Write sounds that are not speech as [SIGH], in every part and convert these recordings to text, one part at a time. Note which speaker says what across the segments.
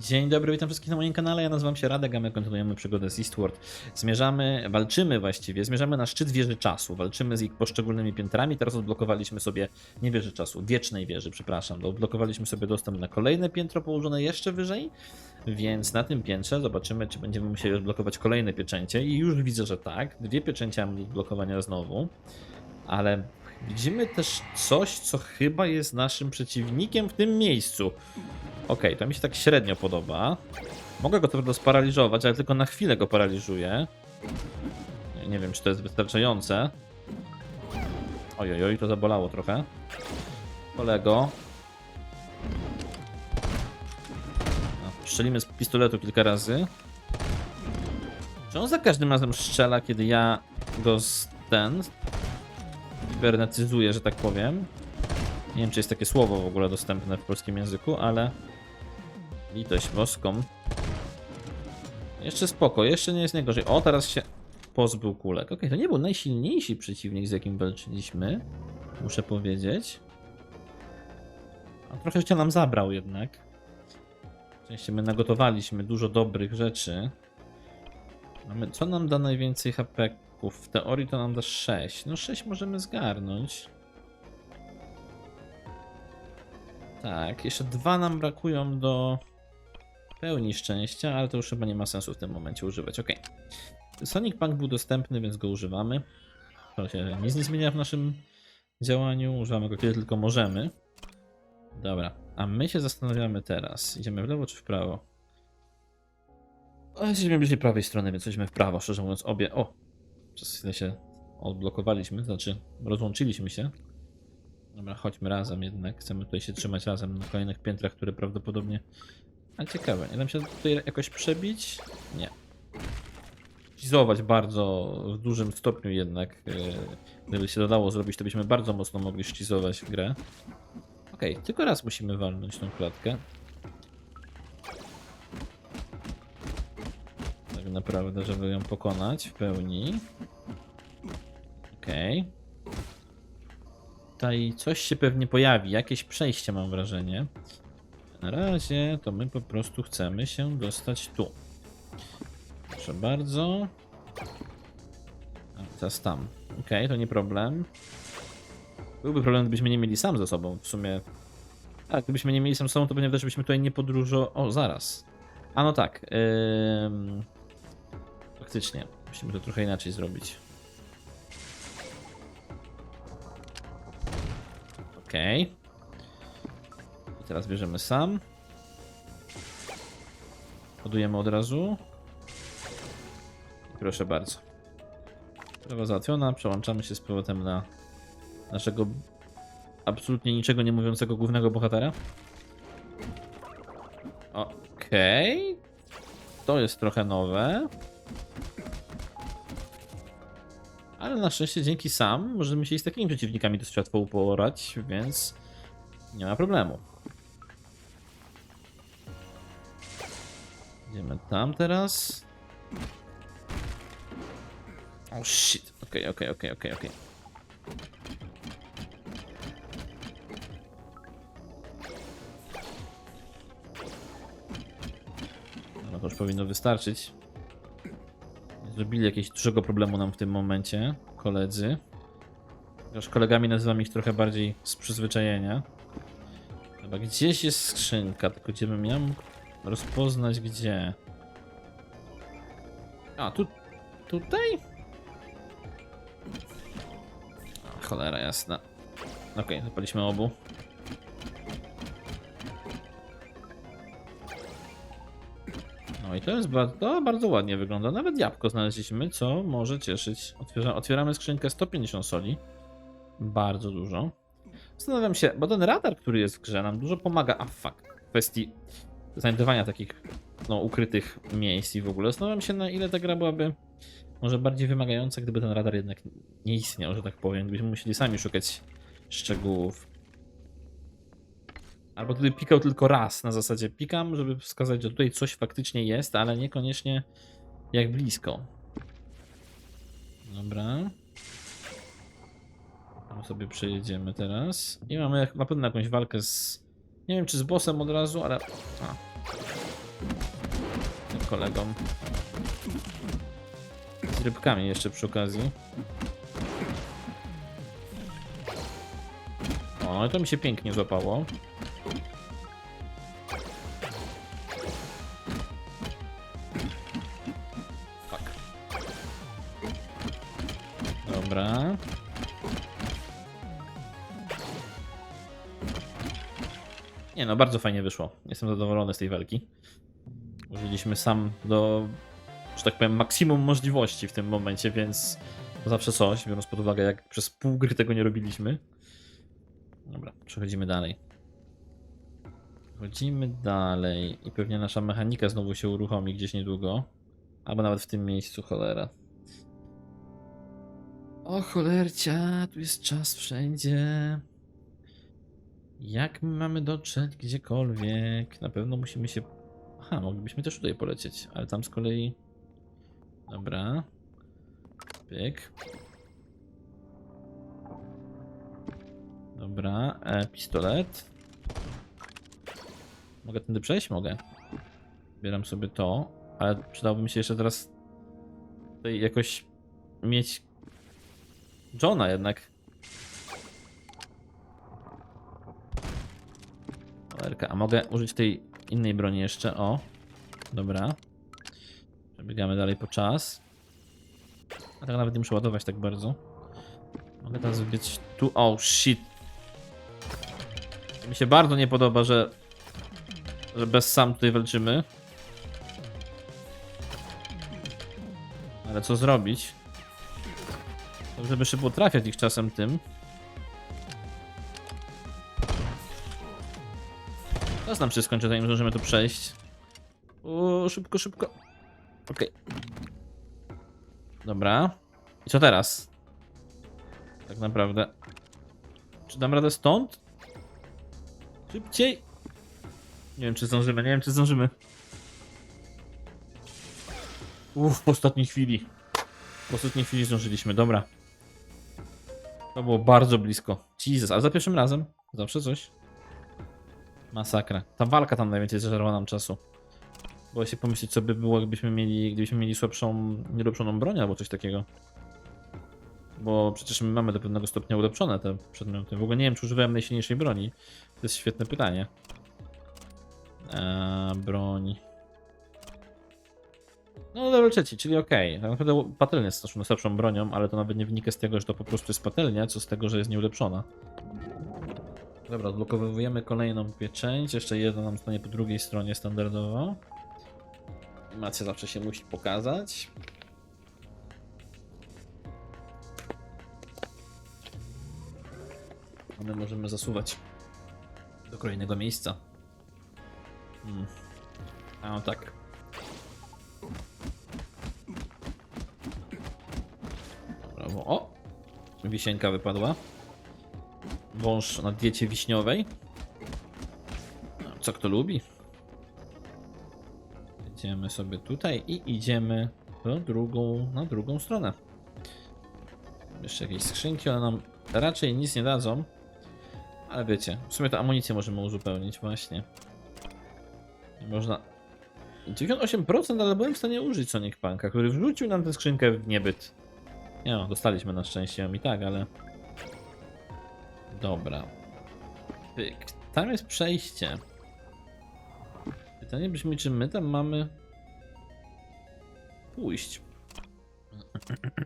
Speaker 1: Dzień dobry, witam wszystkich na moim kanale. Ja nazywam się Radek, a my kontynuujemy przygodę z Eastward. Zmierzamy, walczymy właściwie, zmierzamy na szczyt wieży czasu. Walczymy z ich poszczególnymi piętrami. Teraz odblokowaliśmy sobie, nie wieży czasu, wiecznej wieży, przepraszam. Odblokowaliśmy sobie dostęp na kolejne piętro położone jeszcze wyżej. Więc na tym piętrze zobaczymy, czy będziemy musieli odblokować kolejne pieczęcie. I już widzę, że tak. Dwie pieczęcia mam do odblokowania znowu. Ale widzimy też coś, co chyba jest naszym przeciwnikiem w tym miejscu. Okej, to mi się tak średnio podoba. Mogę go prawda sparaliżować, ale tylko na chwilę go paraliżuję. Nie wiem, czy to jest wystarczające. Ojojoj, to zabolało trochę. Kolego. No, strzelimy z pistoletu kilka razy. Czy on za każdym razem strzela, kiedy ja go z ten... Cybernetyzuję, że tak powiem. Nie wiem, czy jest takie słowo w ogóle dostępne w polskim języku, ale... Litość boską. Jeszcze spoko, jeszcze nie jest najgorzej. O, teraz się pozbył kulek. Okej, to nie był najsilniejszy przeciwnik, z jakim walczyliśmy. Muszę powiedzieć. A trochę życia nam zabrał jednak. Szczęście my nagotowaliśmy dużo dobrych rzeczy. Mamy, co nam da najwięcej HP-ków? W teorii to nam da 6. No 6 możemy zgarnąć. Tak, jeszcze dwa nam brakują do pełni szczęścia, ale to już chyba nie ma sensu w tym momencie używać. Ok. Sonic Punk był dostępny, więc go używamy. To się nic nie zmienia w naszym działaniu. Używamy go kiedy tylko możemy. Dobra, a my się zastanawiamy teraz. Idziemy w lewo czy w prawo? Jesteśmy bliżej prawej strony, więc idźmy w prawo, szczerze mówiąc obie. O! Przez chwilę się odblokowaliśmy, znaczy rozłączyliśmy się. Dobra, chodźmy razem jednak. Chcemy tutaj się trzymać razem na kolejnych piętrach, które prawdopodobnie... A ciekawe, nie dam się tutaj jakoś przebić? Nie. Ścizować bardzo w dużym stopniu jednak. yy, Gdyby się dodało zrobić, to byśmy bardzo mocno mogli ścizować grę. Okej, tylko raz musimy walnąć tą klatkę. Naprawdę, żeby ją pokonać w pełni. Okej. Tutaj coś się pewnie pojawi, jakieś przejście mam wrażenie. Na razie to my po prostu chcemy się dostać tu. Proszę bardzo. A teraz tam. Okej, to nie problem. Byłby problem, gdybyśmy nie mieli sam ze sobą. W sumie. Tak, gdybyśmy nie mieli sam ze sobą, to pewnie też byśmy tutaj nie podróżo. O, zaraz. A no tak. Ym... Musimy to trochę inaczej zrobić. Okej. I teraz bierzemy sam. Podujemy od razu. Proszę bardzo. Sprawa załatwiona. Przełączamy się z powrotem na naszego absolutnie niczego nie mówiącego głównego bohatera. Okej. To jest trochę nowe. Ale na szczęście dzięki sam możemy się i z takimi przeciwnikami dosyć łatwo uporać, więc nie ma problemu. Idziemy tam teraz. Oh shit. Okej, okej, okej, okej, okej. No to już powinno wystarczyć. Zrobili jakiegoś dużego problemu nam w tym momencie, koledzy. Chociaż kolegami nazywam ich trochę bardziej z przyzwyczajenia. Chyba gdzieś jest skrzynka, tylko gdzie bym mógł rozpoznać gdzie. A, tu, tutaj? Cholera jasna. Okej, zapaliśmy obu. To jest bardzo, bardzo ładnie wygląda. Nawet jabłko znaleźliśmy, co może cieszyć. Otwiera, otwieramy skrzynkę 150 soli. Bardzo dużo. Zastanawiam się, bo ten radar, który jest w grze, nam dużo pomaga. A fuck, w kwestii znajdowania takich no, ukrytych miejsc i w ogóle. Zastanawiam się, na ile ta gra byłaby może bardziej wymagająca, gdyby ten radar jednak nie istniał, że tak powiem. Gdybyśmy musieli sami szukać szczegółów. Albo gdyby pikał tylko raz, na zasadzie pikam, żeby wskazać, że tutaj coś faktycznie jest, ale niekoniecznie jak blisko. Dobra. Tam sobie przejedziemy teraz. I mamy na pewno jakąś walkę z... Nie wiem czy z bossem od razu, ale... A. kolegom. Z rybkami jeszcze przy okazji. O, no to mi się pięknie złapało. Dobra. Nie no, bardzo fajnie wyszło. Jestem zadowolony z tej walki. Użyliśmy sam do, że tak powiem, maksimum możliwości w tym momencie, więc to zawsze coś, biorąc pod uwagę, jak przez pół gry tego nie robiliśmy. Dobra, przechodzimy dalej. Przechodzimy dalej i pewnie nasza mechanika znowu się uruchomi gdzieś niedługo. Albo nawet w tym miejscu, cholera. O cholercia, tu jest czas wszędzie. Jak my mamy dotrzeć gdziekolwiek? Na pewno musimy się. Aha, moglibyśmy też tutaj polecieć, ale tam z kolei. Dobra. Pyk. Dobra, e, pistolet. Mogę tędy przejść? Mogę. Bieram sobie to, ale przydałoby mi się jeszcze teraz tutaj jakoś mieć Johna jednak. Cholerka, a mogę użyć tej innej broni jeszcze, o. Dobra. Przebiegamy dalej po czas. A tak nawet nie muszę ładować tak bardzo. Mogę teraz wbiec tu, oh shit. Mi się bardzo nie podoba, że, że bez sam tutaj walczymy. Ale co zrobić? Dobrze by szybko trafiać ich czasem tym. Czas nam się skończy, zanim zdążymy tu przejść. O, szybko, szybko. Okej. Dobra. I co teraz? Tak naprawdę. Czy dam radę stąd? Szybciej! Nie wiem, czy zdążymy, nie wiem, czy zdążymy. Uff, w ostatniej chwili. W ostatniej chwili zdążyliśmy, dobra. To było bardzo blisko. Jesus, ale za pierwszym razem. Zawsze coś. Masakra. Ta walka tam najwięcej zażarła nam czasu. Było się pomyśleć, co by było, gdybyśmy mieli, gdybyśmy mieli słabszą, niedoprzoną broń albo coś takiego. Bo przecież my mamy do pewnego stopnia ulepszone te przedmioty. W ogóle nie wiem, czy używałem najsilniejszej broni. To jest świetne pytanie. Eee, broń. No, level trzeci, czyli okej. Tak naprawdę patelnia jest naszą najsłabszą bronią, ale to nawet nie wynika z tego, że to po prostu jest patelnia, co z tego, że jest nieulepszona. Dobra, odblokowujemy kolejną pieczęć. Jeszcze jedna nam stanie po drugiej stronie standardowo. Animacja zawsze się musi pokazać. A my możemy zasuwać do kolejnego miejsca. Hmm. A no tak. Wisienka wypadła. Wąż na diecie wiśniowej. Co kto lubi? Idziemy sobie tutaj i idziemy w drugą, na drugą stronę. Jeszcze jakieś skrzynki, one nam raczej nic nie dadzą. Ale wiecie, w sumie to amunicję możemy uzupełnić właśnie. Można... 98%, ale byłem w stanie użyć Sonic Punka, który wrzucił nam tę skrzynkę w niebyt. Nie no, dostaliśmy na szczęście ją i tak, ale... Dobra. Pyk. Tam jest przejście. Pytanie brzmi, czy my tam mamy pójść.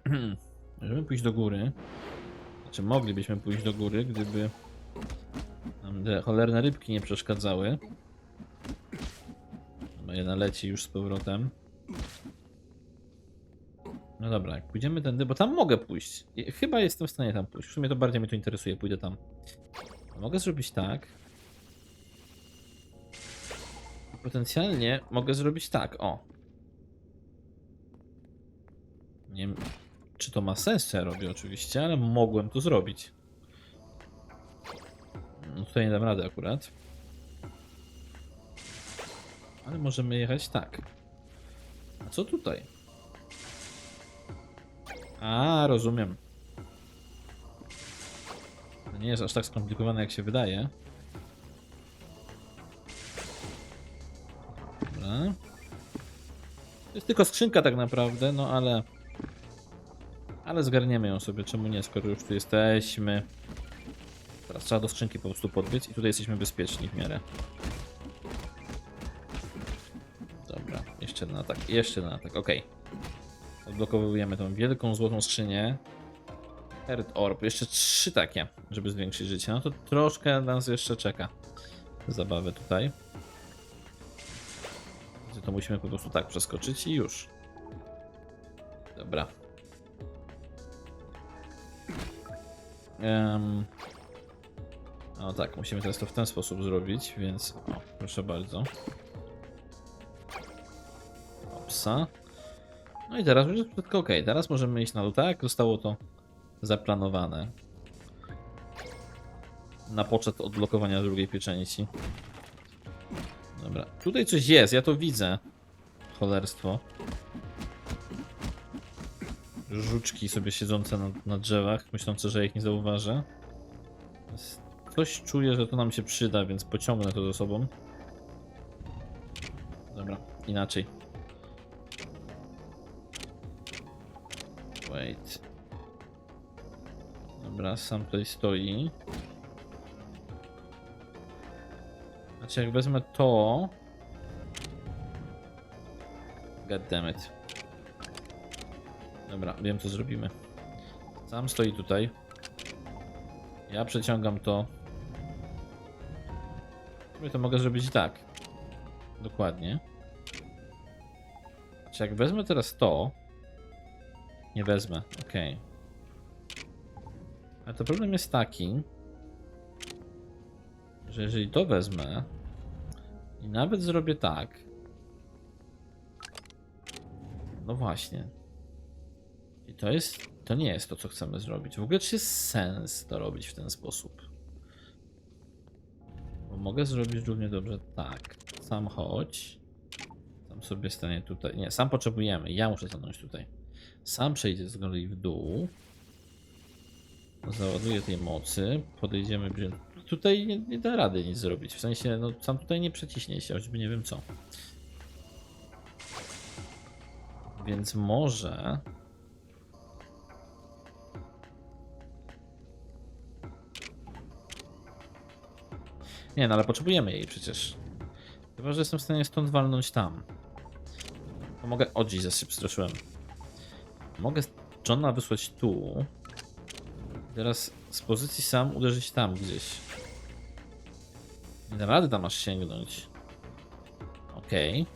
Speaker 1: [CLEARS THROAT] Możemy pójść do góry. Znaczy moglibyśmy pójść do góry, gdyby nam te cholerne rybki nie przeszkadzały. Jedna leci już z powrotem. No dobra, jak pójdziemy tędy, bo tam mogę pójść. Chyba jestem w stanie tam pójść. W sumie to bardziej mnie to interesuje, pójdę tam. Mogę zrobić tak. Potencjalnie mogę zrobić tak, o. Nie wiem, czy to ma sens, co ja robię oczywiście, ale mogłem to zrobić. No tutaj nie dam rady akurat. Ale możemy jechać tak. A co tutaj? A, rozumiem. To nie jest aż tak skomplikowane, jak się wydaje. Dobra. To jest tylko skrzynka tak naprawdę, no ale... Ale zgarniemy ją sobie, czemu nie, skoro już tu jesteśmy. Teraz trzeba do skrzynki po prostu podbiec i tutaj jesteśmy bezpieczni w miarę. Dobra, jeszcze jeden atak, jeszcze jeden atak, okej. Odblokowujemy tą wielką złotą skrzynię. Earth Orb, jeszcze trzy takie, żeby zwiększyć życie. No to troszkę nas jeszcze czeka. Zabawę tutaj. To musimy po prostu tak przeskoczyć i już. Dobra. Em, no tak, musimy teraz to w ten sposób zrobić, więc o, proszę bardzo. Opsa. No i teraz już jest wszystko ok. Teraz możemy iść na dół, tak zostało to zaplanowane. Na poczet odblokowania drugiej pieczęci. Dobra, tutaj coś jest, ja to widzę. Cholerstwo. Żuczki sobie siedzące na, na drzewach, myślące, że ich nie zauważę. Coś czuję, że to nam się przyda, więc pociągnę to ze sobą. Dobra, inaczej. Dobra, sam tutaj stoi. Znaczy jak wezmę to... Goddammit. Dobra, wiem co zrobimy. Sam stoi tutaj. Ja przeciągam to. Sobie to mogę zrobić i tak. Dokładnie. Czy jak wezmę teraz to... Nie wezmę, okej. Ale to problem jest taki, że jeżeli to wezmę i nawet zrobię tak. No właśnie. I to jest. To nie jest to, co chcemy zrobić. W ogóle, czy jest sens to robić w ten sposób? Bo mogę zrobić równie dobrze tak. Sam chodź. Sam sobie stanie tutaj. Nie, sam potrzebujemy. Ja muszę stanąć tutaj. Sam przejdzie z kolei w dół. Załaduję tej mocy. Podejdziemy bliżej. Tutaj nie, nie da rady nic zrobić. W sensie, no sam tutaj nie przeciśnie się, choćby nie wiem co. Więc może. Nie, no ale potrzebujemy jej przecież. Chyba, że jestem w stanie stąd walnąć tam. To mogę. O, dziś zastraszyłem. Mogę Johna wysłać tu. Teraz z pozycji sam uderzyć tam gdzieś. Nie dam rady tam aż sięgnąć. Okej.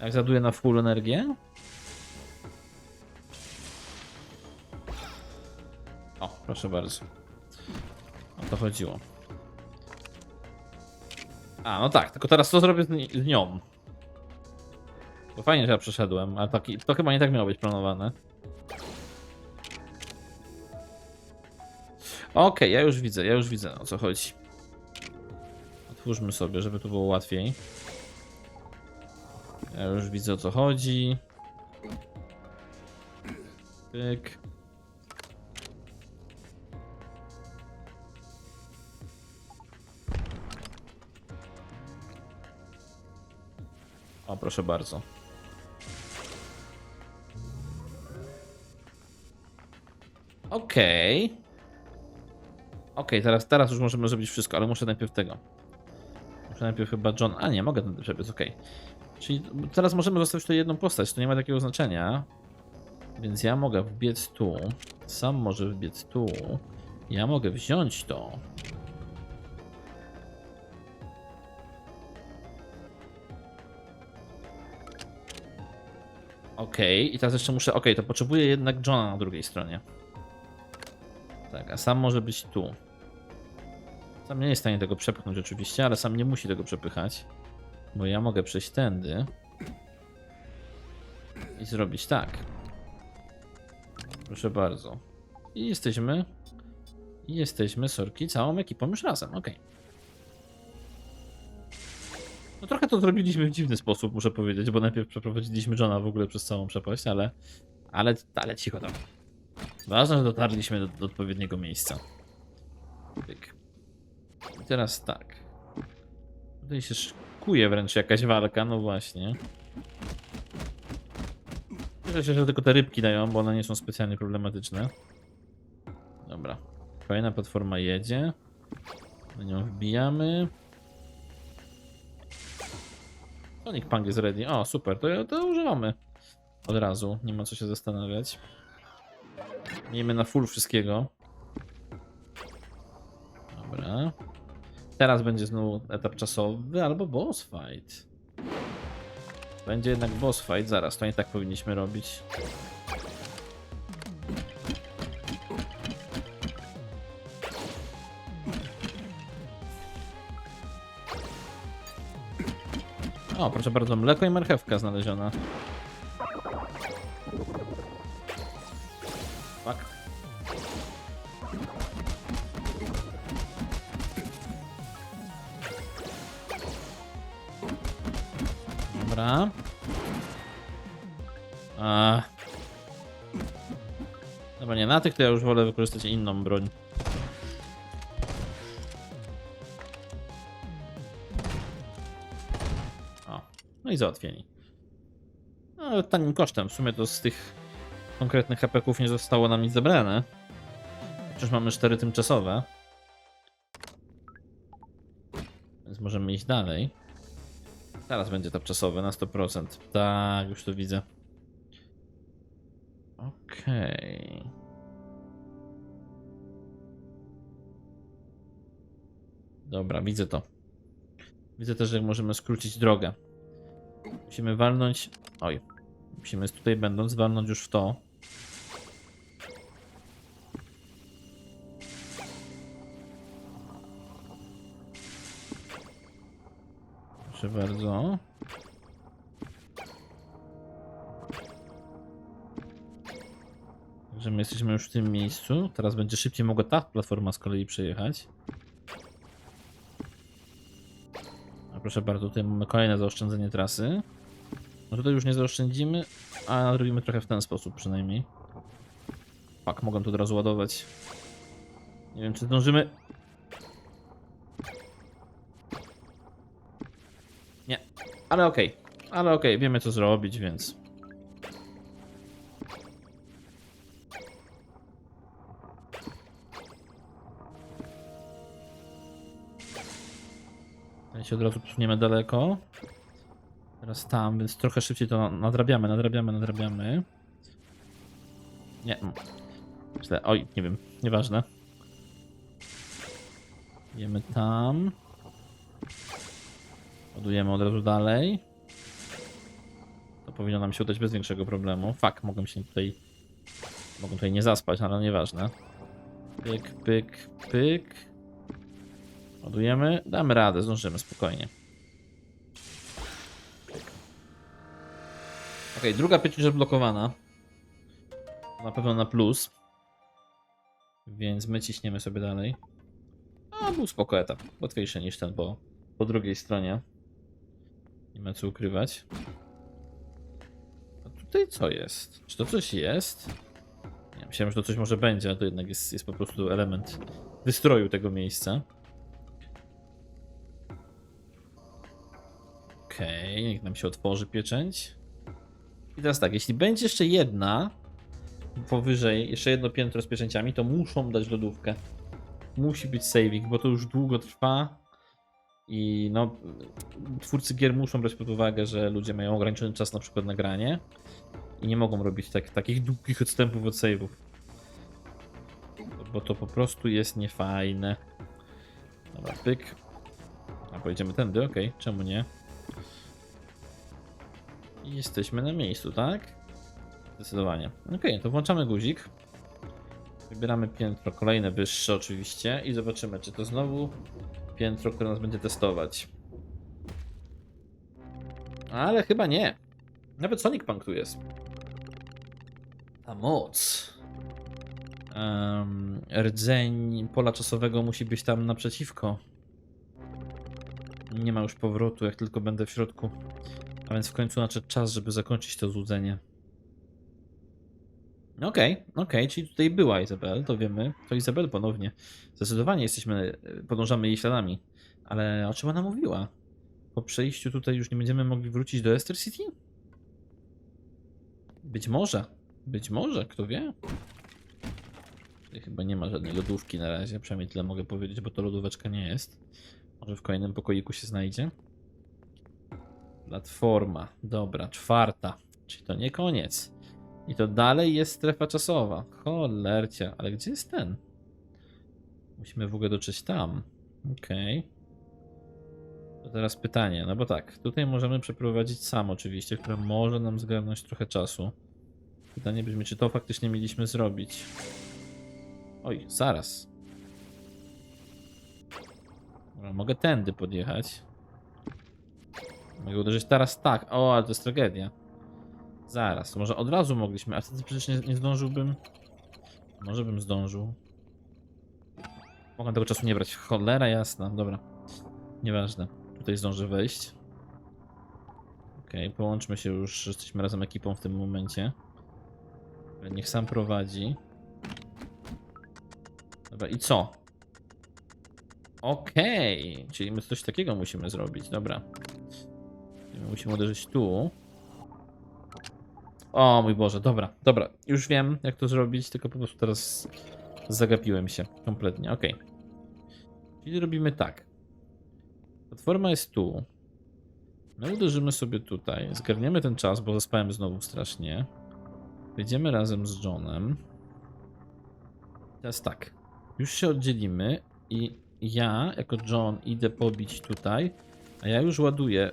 Speaker 1: Jak zaduję na full energię? O, proszę bardzo. O to chodziło. A, no tak, tylko teraz co zrobię z, ni- z nią? Fajnie, że ja przeszedłem, ale taki, to chyba nie tak miało być planowane. Okej, ja już widzę, ja już widzę o co chodzi. Otwórzmy sobie, żeby tu było łatwiej. Ja już widzę o co chodzi. Pyk. O, proszę bardzo. Okej. Okej, teraz, teraz już możemy zrobić wszystko, ale muszę najpierw tego. Muszę najpierw chyba John. A nie, mogę ten przebiec, okej. Czyli teraz możemy zostawić tutaj jedną postać, to nie ma takiego znaczenia. Więc ja mogę wbiec tu. Sam może wbiec tu. Ja mogę wziąć to. Okej, i teraz jeszcze muszę. Okej, to potrzebuję jednak Johna na drugiej stronie. A sam może być tu. Sam nie jest w stanie tego przepchnąć oczywiście, ale sam nie musi tego przepychać. Bo ja mogę przejść tędy. I zrobić tak. Proszę bardzo. I jesteśmy. I jesteśmy, sorki, całą ekipą już razem, okej. No trochę to zrobiliśmy w dziwny sposób, muszę powiedzieć, bo najpierw przeprowadziliśmy Johna w ogóle przez całą przepaść, ale... Ale, ale cicho tam. Ważne, że dotarliśmy do, do odpowiedniego miejsca. Pyk. I teraz tak. Tutaj się sz- szykuje wręcz jakaś walka, no właśnie. Cieszę się, że tylko te rybki dają, bo one nie są specjalnie problematyczne. Dobra. Kolejna platforma jedzie. Na nią wbijamy. Sonic Punk jest ready. O, super, to, to używamy. Od razu, nie ma co się zastanawiać. Miejmy na full wszystkiego. Dobra. Teraz będzie znowu etap czasowy albo boss fight. Będzie jednak boss fight, zaraz, to nie tak powinniśmy robić. O, proszę bardzo, mleko i marchewka znaleziona. Dobra. A. Dobra, nie, na tych to ja już wolę wykorzystać inną broń. O, no i załatwieni. No, tanim kosztem. W sumie to z tych konkretnych hapeków nie zostało nam nic zebrane. Przecież mamy cztery tymczasowe. Więc możemy iść dalej. Teraz będzie to czasowe na 100%. Tak, już to widzę. Okej. Dobra, widzę to. Widzę też, że możemy skrócić drogę. Musimy walnąć. Oj. Musimy tutaj będąc walnąć już w to. Proszę bardzo. Także my jesteśmy już w tym miejscu. Teraz będzie szybciej mogła ta platforma z kolei przejechać. A proszę bardzo, tutaj mamy kolejne zaoszczędzenie trasy. No tutaj już nie zaoszczędzimy, a robimy trochę w ten sposób przynajmniej. Pak, mogę tu od razu ładować. Nie wiem, czy zdążymy. Nie, ale okej. Ale okej, wiemy co zrobić, więc... Tutaj się od razu przesuniemy daleko. Teraz tam, więc trochę szybciej to nadrabiamy, nadrabiamy, nadrabiamy. Nie. Źle. Oj, nie wiem, nieważne. Idziemy tam. Ładujemy od razu dalej. To powinno nam się udać bez większego problemu. Fak, mogłem się tutaj. Mogłem tutaj nie zaspać, ale nieważne. Pyk, pyk, pyk. Ładujemy. Damy radę, zdążymy spokojnie. Okej, druga pieczęć już blokowana. Na pewno na plus. Więc my ciśniemy sobie dalej. A, był spoko etap. Łatwiejszy niż ten po, po drugiej stronie. Nie ma co ukrywać. A tutaj co jest? Czy to coś jest? Nie, myślałem, że to coś może będzie, a to jednak jest, jest po prostu element wystroju tego miejsca. Okej, niech nam się otworzy pieczęć. I teraz tak, jeśli będzie jeszcze jedna powyżej, jeszcze jedno piętro z pieczęciami, to muszą dać lodówkę. Musi być saving, bo to już długo trwa. I no, twórcy gier muszą brać pod uwagę, że ludzie mają ograniczony czas na przykład na granie i nie mogą robić tak, takich długich odstępów od save'ów. Bo to po prostu jest niefajne. Dobra, pyk. A pojedziemy tędy, okej, czemu nie? I jesteśmy na miejscu, tak? Zdecydowanie. Ok, to włączamy guzik. Wybieramy piętro, kolejne wyższe oczywiście i zobaczymy, czy to znowu piętro, które nas będzie testować. Ale chyba nie. Nawet Sonic Punk tu jest. Ta moc. Um, rdzeń pola czasowego musi być tam naprzeciwko. Nie ma już powrotu, jak tylko będę w środku. A więc w końcu nadszedł czas, żeby zakończyć to złudzenie. Okej, okej, czyli tutaj była Izabel, to wiemy. To Izabel ponownie. Zdecydowanie jesteśmy, podążamy jej śladami. Ale o czym ona mówiła? po przejściu tutaj już nie będziemy mogli wrócić do Ester City? Być może. Być może, kto wie? Tutaj chyba nie ma żadnej lodówki na razie, przynajmniej tyle mogę powiedzieć, bo to lodóweczka nie jest. Może w kolejnym pokoiku się znajdzie. Platforma, dobra, czwarta. Czyli to nie koniec. I to dalej jest strefa czasowa. Cholercia, ale gdzie jest ten? Musimy w ogóle dotrzeć tam. Okej. To teraz pytanie, no bo tak, tutaj możemy przeprowadzić sam oczywiście, które może nam zgarnąć trochę czasu. Pytanie brzmi, czy to faktycznie mieliśmy zrobić. Oj, zaraz. Dobra, mogę tędy podjechać. Mogę uderzyć teraz tak. O, ale to jest tragedia. Zaraz, może od razu mogliśmy, a wtedy przecież nie, nie zdążyłbym. Może bym zdążył. Mogę tego czasu nie brać. Cholera jasna, dobra. Nieważne. Tutaj zdążę wejść. Okej, połączmy się już. Jesteśmy razem ekipą w tym momencie. Niech sam prowadzi. Dobra, i co? Okej, czyli my coś takiego musimy zrobić, dobra. Musimy uderzyć tu. O mój Boże, dobra, dobra. Już wiem, jak to zrobić, tylko po prostu teraz zagapiłem się kompletnie. Okej. Czyli robimy tak. Platforma jest tu. My uderzymy sobie tutaj. Zgarniemy ten czas, bo zaspałem znowu strasznie. Wyjdziemy razem z Johnem. Teraz tak. Już się oddzielimy i ja, jako John, idę pobić tutaj, a ja już ładuję.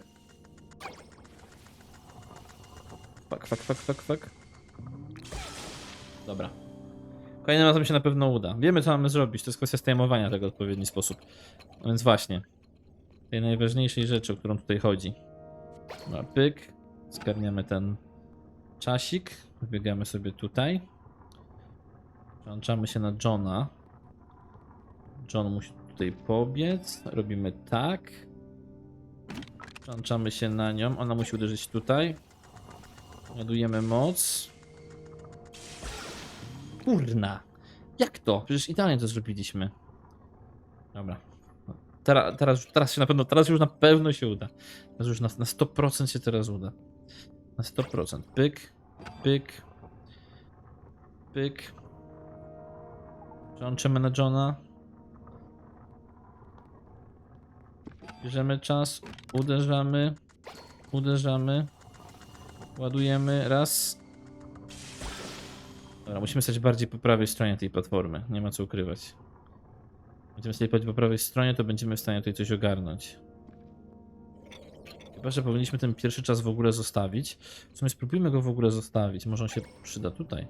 Speaker 1: Fak, fak, fak, fak, fak. Dobra. Kolejnym razem się na pewno uda. Wiemy, co mamy zrobić. To jest kwestia stejmowania tego w odpowiedni sposób. No więc właśnie. Tej najważniejszej rzeczy, o którą tutaj chodzi. Dobra, pyk. Zgarniamy ten czasik. Wybiegamy sobie tutaj. Przełączamy się na Johna. John musi tutaj pobiec. Robimy tak. Przełączamy się na nią. Ona musi uderzyć tutaj. Ładujemy moc. Kurna. Jak to? Przecież idealnie to zrobiliśmy. Dobra. Teraz, teraz, teraz się na pewno, teraz już na pewno się uda. Teraz już na, na 100% się teraz uda. Na 100%. Pyk, pyk, pyk. Przełączymy na Johna. Bierzemy czas, uderzamy, uderzamy, ładujemy, raz. Dobra, musimy stać bardziej po prawej stronie tej platformy, nie ma co ukrywać. Będziemy stać po prawej stronie, to będziemy w stanie tutaj coś ogarnąć. Chyba, że powinniśmy ten pierwszy czas w ogóle zostawić. W sumie spróbujmy go w ogóle zostawić, może on się przyda tutaj.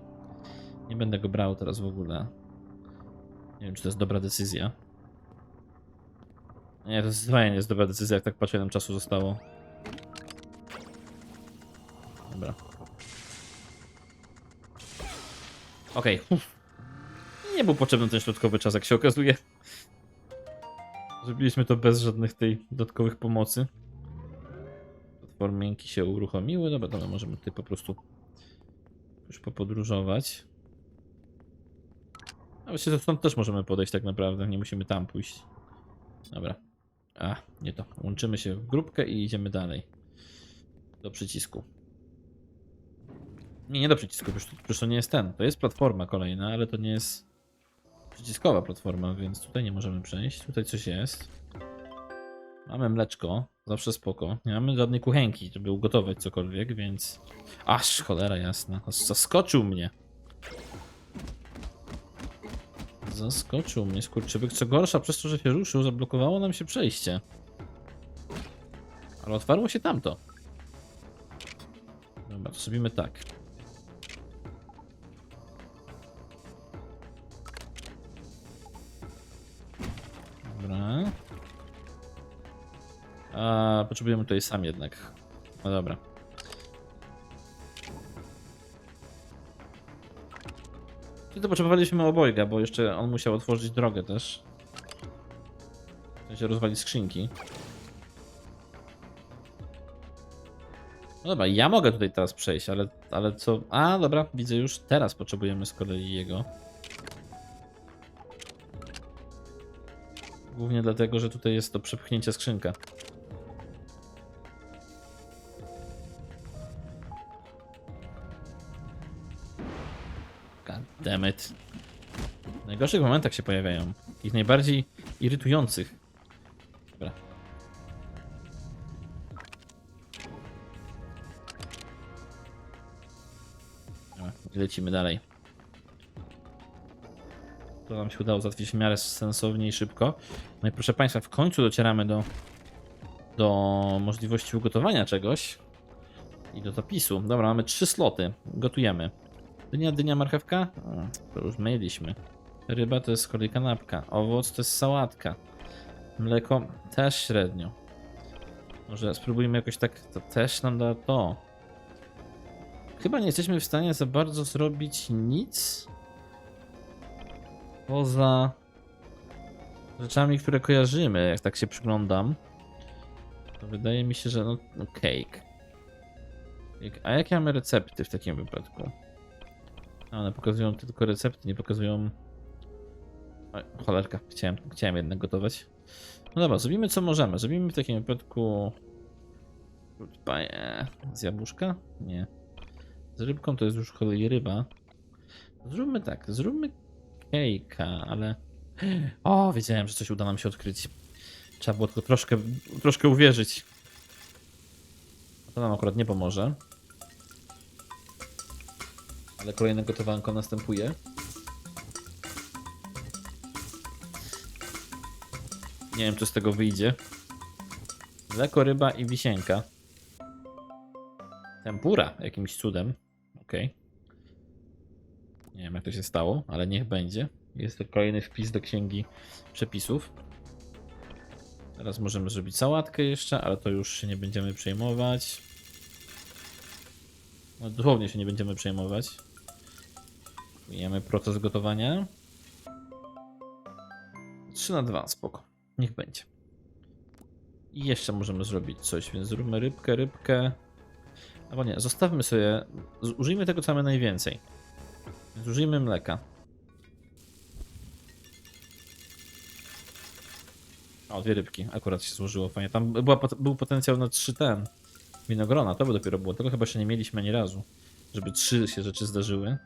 Speaker 1: Nie będę go brał teraz w ogóle. Nie wiem, czy to jest dobra decyzja. Nie, to zdecydowanie nie jest dobra decyzja, jak tak patrzę, nam czasu zostało. Dobra. Okej. uff. Nie był potrzebny ten środkowy czas, jak się okazuje. Zrobiliśmy to bez żadnych tej dodatkowych pomocy. Platformienki się uruchomiły. Dobra, dobra, możemy tutaj po prostu już popodróżować. A właściwie stąd też możemy podejść tak naprawdę, nie musimy tam pójść. Dobra. A, nie to. Łączymy się w grupkę i idziemy dalej. Do przycisku. Nie, nie do przycisku, już to nie jest ten. To jest platforma kolejna, ale to nie jest przyciskowa platforma, więc tutaj nie możemy przejść. Tutaj coś jest. Mamy mleczko, zawsze spoko. Nie mamy żadnej kuchenki, żeby ugotować cokolwiek, więc... Aż, cholera jasna. Zaskoczył mnie. Zaskoczył mnie skurczybyk. Co gorsza, przez to, że się ruszył, zablokowało nam się przejście. Ale otwarło się tamto. Dobra, to zrobimy tak. Potrzebujemy tutaj sam jednak. No dobra. Czyli to potrzebowaliśmy obojga, bo jeszcze on musiał otworzyć drogę też. W sensie rozwalić skrzynki. No dobra, ja mogę tutaj teraz przejść, ale, ale co... A, dobra, widzę już. Teraz potrzebujemy z kolei jego. Głównie dlatego, że tutaj jest do przepchnięcia skrzynka. Demet. W najgorszych momentach się pojawiają. Ich najbardziej irytujących. Dobra. Dobra, lecimy dalej. To nam się udało załatwić w miarę sensownie i szybko. No i proszę Państwa, w końcu docieramy do, do możliwości ugotowania czegoś i do zapisu. Dobra, mamy trzy sloty. Gotujemy. Dynia, dynia, marchewka? To już mieliśmy. Ryba to jest z kolei kanapka. Owoc to jest sałatka. Mleko też średnio. Może spróbujmy jakoś tak, to też nam da to. Chyba nie jesteśmy w stanie za bardzo zrobić nic poza rzeczami, które kojarzymy, jak tak się przyglądam. To wydaje mi się, że no, no. Cake. A jakie mamy recepty w takim wypadku? A one pokazują tylko recepty, nie pokazują. Oj, cholerka, chciałem, chciałem jednak gotować. No dobra, zrobimy co możemy. Zrobimy w takim wypadku. Z jabłuszka? Nie. Z rybką to jest już kolei ryba. Zróbmy tak, zróbmy kejka, ale. O, wiedziałem, że coś uda nam się odkryć. Trzeba było tylko troszkę, troszkę uwierzyć. To nam akurat nie pomoże. Ale kolejne gotowanko następuje. Nie wiem, czy z tego wyjdzie. Mleko, ryba i wisienka. Tempura jakimś cudem. Okej. Nie wiem, jak to się stało, ale niech będzie. Jest to kolejny wpis do księgi przepisów. Teraz możemy zrobić sałatkę jeszcze, ale to już się nie będziemy przejmować. No, dosłownie się nie będziemy przejmować. Ujemy proces gotowania. 3 na 2, spoko. Niech będzie. I jeszcze możemy zrobić coś, więc zróbmy rybkę, rybkę. Albo nie, zostawmy sobie. Użyjmy tego, co mamy najwięcej. Więc użyjmy mleka. O, dwie rybki. Akurat się złożyło fajnie. Tam była, był potencjał na trzy ten. Winogrona, to by dopiero było. Tego chyba jeszcze nie mieliśmy ani razu. Żeby trzy się rzeczy zdarzyły.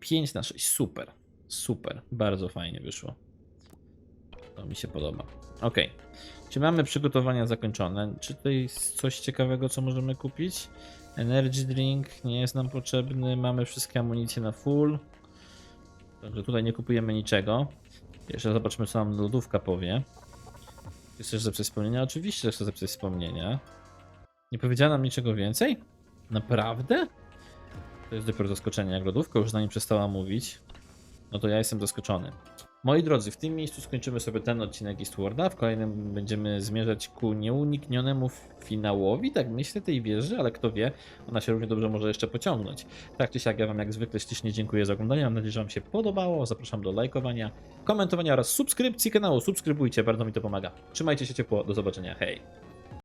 Speaker 1: 5 na 6. Super. Super. Bardzo fajnie wyszło. To mi się podoba. Ok. Czy mamy przygotowania zakończone? Czy tutaj jest coś ciekawego, co możemy kupić? Energy drink nie jest nam potrzebny. Mamy wszystkie amunicje na full. Także tutaj nie kupujemy niczego. Jeszcze zobaczmy, co nam lodówka powie. Chcesz zapisać wspomnienia? Oczywiście, że chcę zapisać wspomnienia. Nie powiedziała nam niczego więcej? Naprawdę? To jest dopiero zaskoczenie. Jak lodówka już z nami przestała mówić, no to ja jestem zaskoczony. Moi drodzy, w tym miejscu skończymy sobie ten odcinek Eastwarda. W kolejnym będziemy zmierzać ku nieuniknionemu finałowi, tak myślę, tej wieży, ale kto wie, ona się równie dobrze może jeszcze pociągnąć. Tak czy siak, ja Wam jak zwykle ślicznie dziękuję za oglądanie. Mam nadzieję, że Wam się podobało. Zapraszam do lajkowania, komentowania oraz subskrypcji kanału. Subskrybujcie, bardzo mi to pomaga. Trzymajcie się ciepło, do zobaczenia. Hej!